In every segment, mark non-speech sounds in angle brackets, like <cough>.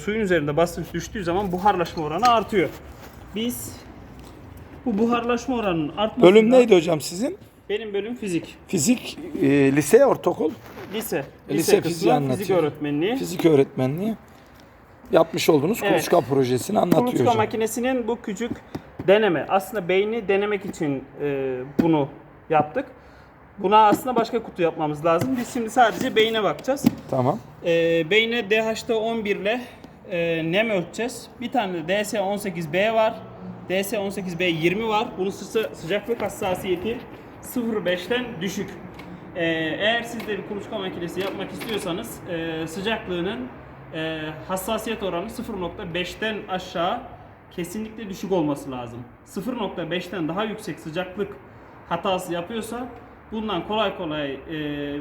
suyun üzerinde basınç düştüğü zaman buharlaşma oranı artıyor. Biz bu buharlaşma oranının artmasında Bölüm neydi hocam sizin? Benim bölüm fizik. Fizik, e, lise, ortaokul, Lise. Lise, Lise kısmı fiziği anlatıyor. fizik öğretmenliği. fizik öğretmenliği yapmış olduğunuz Evet. kuluçka projesini anlatıyor Kuluçka hocam. makinesinin bu küçük deneme. Aslında beyni denemek için e, bunu yaptık. Buna aslında başka kutu yapmamız lazım. Biz şimdi sadece beyne bakacağız. Tamam. E, beyne DH'da 11 ile e, nem ölçeceğiz. Bir tane de DS18B var. DS18B 20 var. Bunun sı- sıcaklık hassasiyeti 0.5'ten düşük. E, eğer siz de bir kuluçka makinesi yapmak istiyorsanız e, sıcaklığının e, hassasiyet oranı 0.5'ten aşağı kesinlikle düşük olması lazım. 0.5'ten daha yüksek sıcaklık hatası yapıyorsa bundan kolay kolay e,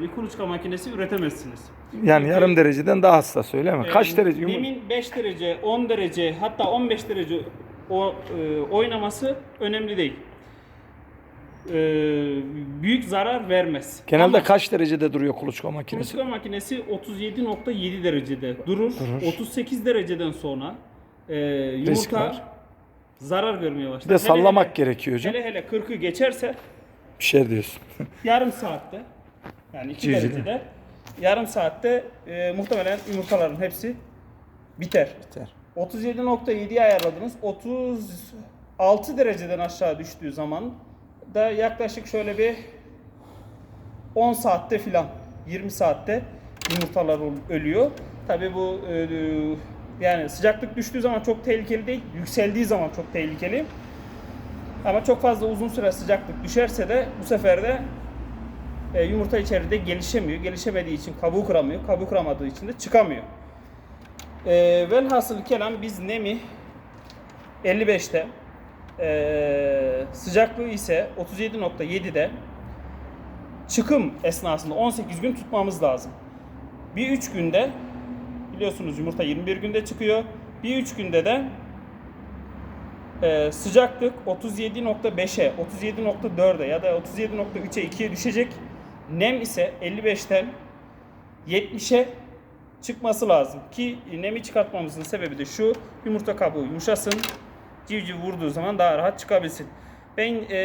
bir kuluçka makinesi üretemezsiniz. Yani Çünkü, yarım dereceden daha hassas öyle mi? e, Kaç derece? yumur- Nemin 5 derece, 10 derece hatta 15 derece o e, oynaması önemli değil. E, büyük zarar vermez. Genelde Ama kaç derecede duruyor kuluçka makinesi? kuluçka makinesi 37.7 derecede durur. Durur. 38 dereceden sonra e, Risk yumurta var. zarar vermeye başlar. Bir de sallamak hele- gerekiyor hocam. Hele hele 40'ı geçerse Bir şey diyorsun. <laughs> yarım saatte yani 2 Civciv. derecede yarım saatte e, muhtemelen yumurtaların hepsi biter. Biter. 37.7'yi ayarladınız. 36 dereceden aşağı düştüğü zaman da yaklaşık şöyle bir 10 saatte filan 20 saatte yumurtalar ölüyor. Tabi bu e, e, yani sıcaklık düştüğü zaman çok tehlikeli değil. Yükseldiği zaman çok tehlikeli. Ama çok fazla uzun süre sıcaklık düşerse de bu sefer de e, yumurta içeride gelişemiyor. Gelişemediği için kabuğu kıramıyor. Kabuğu kıramadığı için de çıkamıyor. E, velhasıl kelam biz nemi 55'te e, sıcaklığı ise 37.7'de çıkım esnasında 18 gün tutmamız lazım. Bir 3 günde biliyorsunuz yumurta 21 günde çıkıyor. Bir 3 günde de e, sıcaklık 37.5'e, 37.4'e ya da 37.3'e 2'ye düşecek. Nem ise 55'ten 70'e çıkması lazım ki nemi çıkartmamızın sebebi de şu yumurta kabuğu yumuşasın civciv vurduğu zaman daha rahat çıkabilsin. Ben e,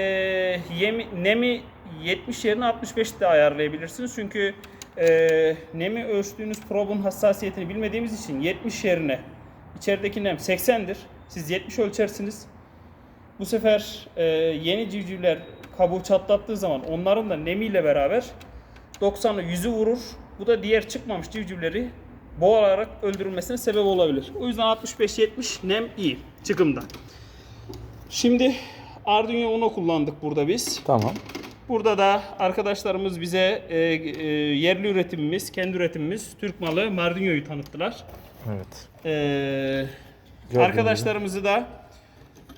yemi, nemi 70 yerine 65 de ayarlayabilirsiniz çünkü e, nemi ölçtüğünüz probun hassasiyetini bilmediğimiz için 70 yerine içerideki nem 80'dir. Siz 70 ölçersiniz. Bu sefer e, yeni civcivler kabuğu çatlattığı zaman onların da nemiyle beraber 90'ı 100'ü vurur. Bu da diğer çıkmamış civcivleri boğularak öldürülmesine sebep olabilir. O yüzden 65-70 nem iyi çıkımda. Şimdi Arduino Uno kullandık burada biz. Tamam. Burada da arkadaşlarımız bize e, e, yerli üretimimiz, kendi üretimimiz Türk malı Mardinyo'yu tanıttılar. Evet. Ee, Gördüğünüz arkadaşlarımızı da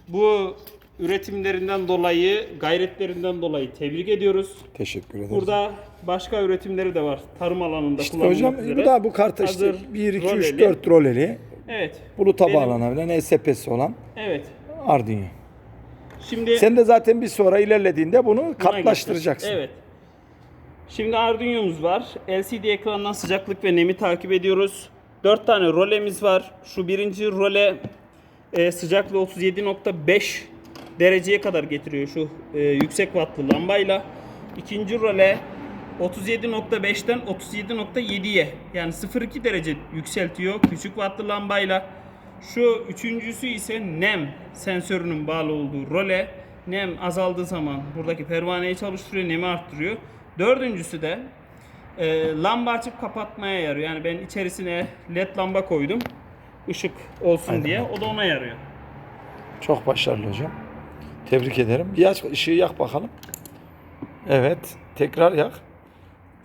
bu üretimlerinden dolayı, gayretlerinden dolayı tebrik ediyoruz. Teşekkür ederiz. Burada başka üretimleri de var tarım alanında işte kullanılmak hocam üzere. bu da bu karta işte Hazır 1 2 3 roleli. 4 roleli Evet. buluta Benim- bağlanabilen ESP'si olan Evet. Arduino. Şimdi Sen de zaten bir sonra ilerlediğinde bunu buna katlaştıracaksın. Evet. Şimdi Arduino'muz var. LCD ekrandan sıcaklık ve nemi takip ediyoruz. 4 tane rolemiz var. Şu birinci role e, sıcaklığı 37.5 dereceye kadar getiriyor şu e, yüksek wattlı lambayla. İkinci role 37.5'ten 37.7'ye yani 0.2 derece yükseltiyor küçük wattlı lambayla. Şu üçüncüsü ise nem sensörünün bağlı olduğu role. Nem azaldığı zaman buradaki pervaneyi çalıştırıyor, nemi arttırıyor. Dördüncüsü de e, lamba açıp kapatmaya yarıyor. Yani ben içerisine led lamba koydum. ışık olsun diye. O da ona yarıyor. Çok başarılı hocam. Tebrik ederim. Bir aç ışığı yak bakalım. Evet. Tekrar yak.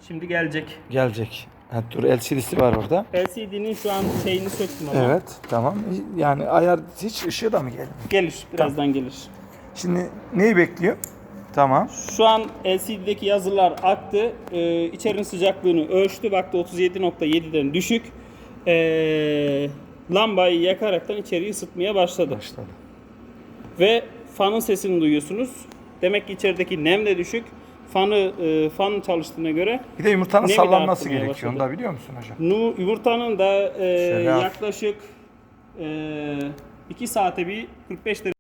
Şimdi gelecek. Gelecek. Ha, dur LCD'si var orada. LCD'nin şu an şeyini söktüm ama. Evet. Tamam. Yani ayar hiç ışığı da mı geldi? Gelir. Birazdan gelir. Şimdi neyi bekliyor? Tamam. Şu an LCD'deki yazılar aktı. Ee, içerinin sıcaklığını ölçtü. Baktı 37.7'den düşük. Ee, lambayı yakaraktan içeriği ısıtmaya başladı. Başladı. Ve fanın sesini duyuyorsunuz. Demek ki içerideki nem de düşük. Fanı e, fan çalıştığına göre Bir de yumurtanın Nemi de sallanması artmaya gerekiyor. Onu başladı. da biliyor musun hocam? nu- yumurtanın da e, Şöyle yaklaşık 2 saate bir 45 derece